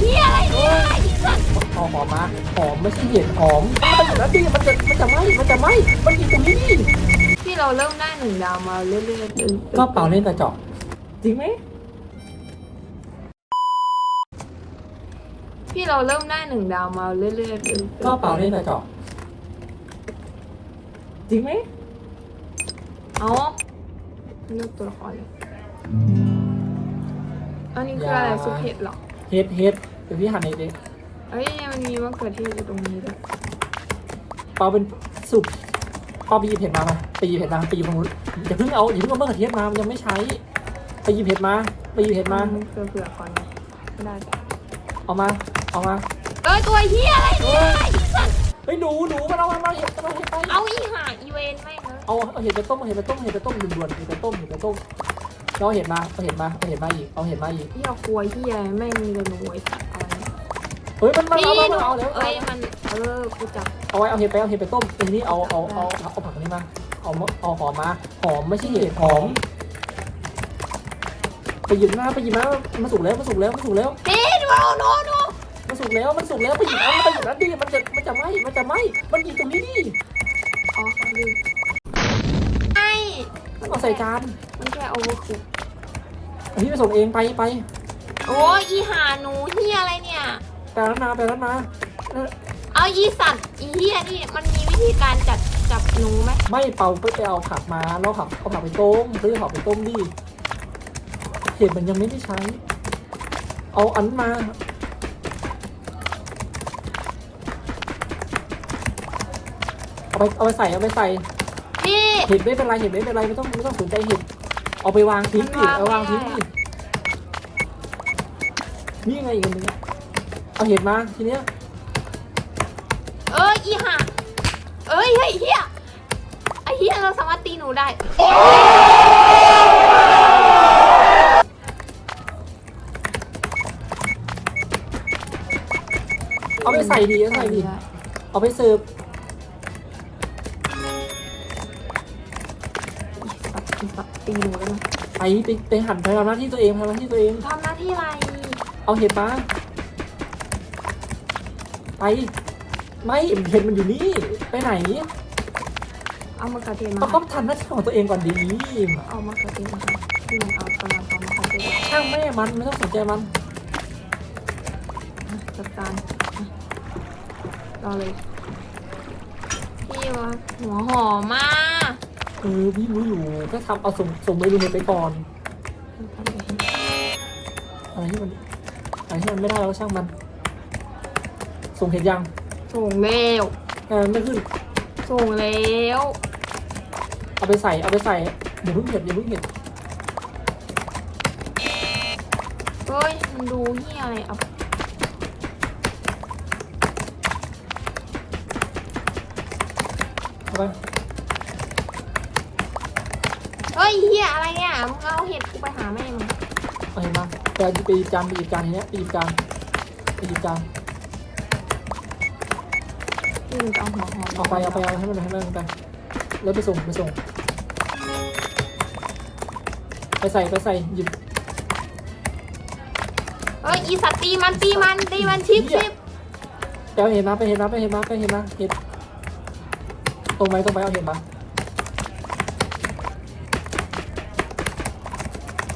เฮียอะไรเนี่ยหอมหอมมาหอมไม่ใช่เห็ดหอมมันอยู่แล้วดิมันจะมันจะไหมมันจะไหมมันอยู่ตรงนี้ที่เราเริ่มได้หนึ่งดาวมาเรื่อยๆก็เป่าเล่นกระจอกจริงไหมที่เราเริ่มได้หนึ่งดาวมาเรื่อยๆก็เป่าเล่นกระจอกจริงไหมเอาเลือกตัวละครเลยอันนี้คืออะไรซุปเห็ดหรอ เฮ็ดเฮ็ดเดี๋ยวพี่หันเฮ็ดเองเอ้ยมันมีมะเขือเทศอยู่ตรงนี้ด้วยเป่าเป็นสุกเป่าไปหยิบเห็ดมามาไปหยิบเห็ดมาไปหยิบตรงนู้นอย่าเพิ่งเอาอย่าเพิ่งเอามะเขือเทศมามันยังไม่ใช้ไปหยิบเห็ดมาไปหยิบเห็ดมาเผื่อเผื่อๆก่อนไงไม่ได้จ้ะเอามาเอามาเอ้ยตัวเฮียอะไรเนี่ยไอ้สัตว์เฮ้ยหนูหนูมาเอามาเอาเห็ดมาเอาเห็ดไปเอาอีห่าอีเวนไม่งเลยเอาเอาเห็ดไปต้มเอาเห็ดไปต้มเห็ดไปต้มด่วนๆเห็ดไปต้มเห็ดไปต้มแล้ว เอาเห็ดมาเอาเห็ดมาเอาเห็ดมาอีกเอาเห็ดมาอีกเฮียครัวเฮียแม่งมีแต่หนูไอ้สัตว์เอาไว้เฮ้ยมันมันนี่เอาหแล้วนูมันเอาแล้วเอ้ยมันเออกูจับเอาไว้เอาเห็ดไปเอาเห็ดไปต้มทีนี้เอาเอาเอาเอาเอาผักนี้มาเอาเอาหอมมาหอมไม่ใช่เห็ดหอมไปหยิบมาไปหยิบมามันสุกแล้วมันสุกแล้วมันสุกแล้วนี่ดูโนโนมันสุกแล้วมันสุกแล้วไปหยิบเอาไปหยิบแล้วดิมันจะมันจะไหมมันจะไหมมันหยิบตรงนี้ดิอ๋อค่ะลืมไอ้มันเอาใส่จานมันแค่โอเวอร์คุกเอา พี่ไปส่งเองไปไปโอ้ยอีห่าหนูเฮียอะไรเนี่ยไปแล้วนะไปแล้วนะเอาอีสัตว์อีเฮียนี่มันมีวิธีการจัดจับหนูไหมไม่เป่าไปเอาผักมาแล้วผักเอาผักไปต้มซื้อผักไปต้มดิเห็ดมันยังไม่ได้ใช้ เอาอันมา เอาไปเอาไปใส่เอาไปใส่ พี่ เห็ดไม่เป็นไรเห็ดไม่เป็นไรไม่ต้องไม่ต้องสนใจเห็ด เอาไปวางทิ้งดิมันวางเอาวางไม่ทิ้งได้ดินี่ไงอีกอันหนึงเอาเห็ดมาทีเนี้ยเอ้ยอีห่าเอ้ยเฮ้ยเฮียไอเฮียเราสามารถตีหนูได้ เอาไปใส่ดิเอาใส่ดิเอาไปเสิร์ฟ สัตว์อีสัตว์ตีหนูได้ไหมไปไปไปหั่นไปทำหน้าที่ตัวเองทำหน้าที่ตัวเอง ทำหน้าที่อะไร เอาเห็ดมาไป ไม่เห็ดมันอยู่นี่ ไปไหนเอามะเขือเทศเขามาก็ทำหน้าที่ของตัวเองก่อนดีเอามะเขือเทศมาที่มันเอากำลังเอามะเขือเทศมาช่างแม่มันไม่ต้องสนใจมัน จัดการรอเลยพี่วะหัวหอมมากเออพี่รู้อยู่ก็ทำเอาส่งส่งเมนูเห็ดไปก่อนอะไรที่มันอะไรที่มันไม่ได้แล้วช่างมัน ส่งเห็ดยังส่งเร็วเออไม่ขึ้นส่งเร็วเอาไปใส่เอาไปใส่อย่าเพิ่งเห็ดอย่าเพิ่งเห็ดเฮ้ยมันดูเฮียอะไรเอาเอาไป เฮ้ยเฮียอะไรเนี่ย มึงเอาเห็ดกูไปหาแม่มึงเอาเห็ดมาไปหยิบไปหยิบจานไปหยิบจานทีเนี้ยไปหยิบจานไปหยิบจานพี่มึงจะเอาหัวหอมเอาไปเอาไปเอาให้มันให้มันไปแล้วไปส่งไปส่ง ไปใส่ไปใส่หยิบเฮ้ยอีสัตว์ตีมันตีมันตีมันชิปชิปไปเอาเห็ดมาไปเห็ดมาไปเห็ดมาไปเห็ดมาเห็ดตรงไปตรงไปเอาเห็ดมา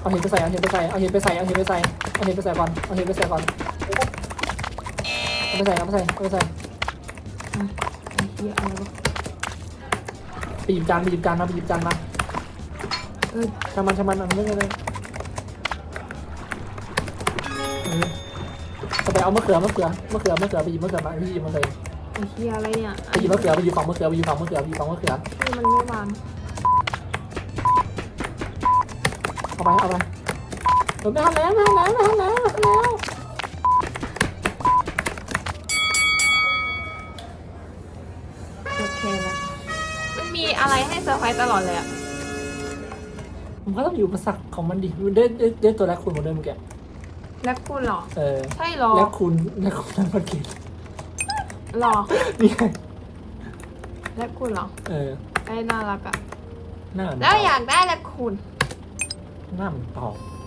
เอาเห็ดไปใส่เอาเห็ดไปใส่เอาเห็ดไปใส่เอาเห็ดไปใส่เอาเห็ดไปใส่ก่อนเอาเห็ดไปใส่ก่อนเอาไปใส่เอาไปใส่เอาไปใส่ไอ้เฮียอะไรวะไปหยิบจานไปหยิบจานมาไปหยิบจานมาเออชามันชามันอันนี้เลยเออเอาไปเอามะเขือมะเขือมะเขือมะเขือไปหยิบมะเขือมาพี่หยิบมะเขือไอ้เฮียอะไรเนี่ยไปหยิบมะเขือไปหยิบฝั่งมะเขือไปหยิบฝั่งมะเขือไปหยิบฝั่งมะเขือพี่มันไม่วาง เอาไปเอาไปเออไม่ทำแล้วไม่ทำแล้วไม่ทำแล้วไม่ทำแล้วโอเคแล้วมันมีอะไรให้เซอร์ไพรส์ตลอดเลยอะมันก็ต้องอยู่ประสักของมันดิได้ได้ได้ตัวแรกคุณหมดเลยเมื่อกี้แล้วคุณเหรอ เออใช่เหรอแรกคุณแรกคุณนั่นมันกินหรอ นี่ไงแล้วคุณเหรอ เออ ไอ้น่ารักอะหน้ามันแล้วอยากได้แล้วคุณ หน้ามันตอบอ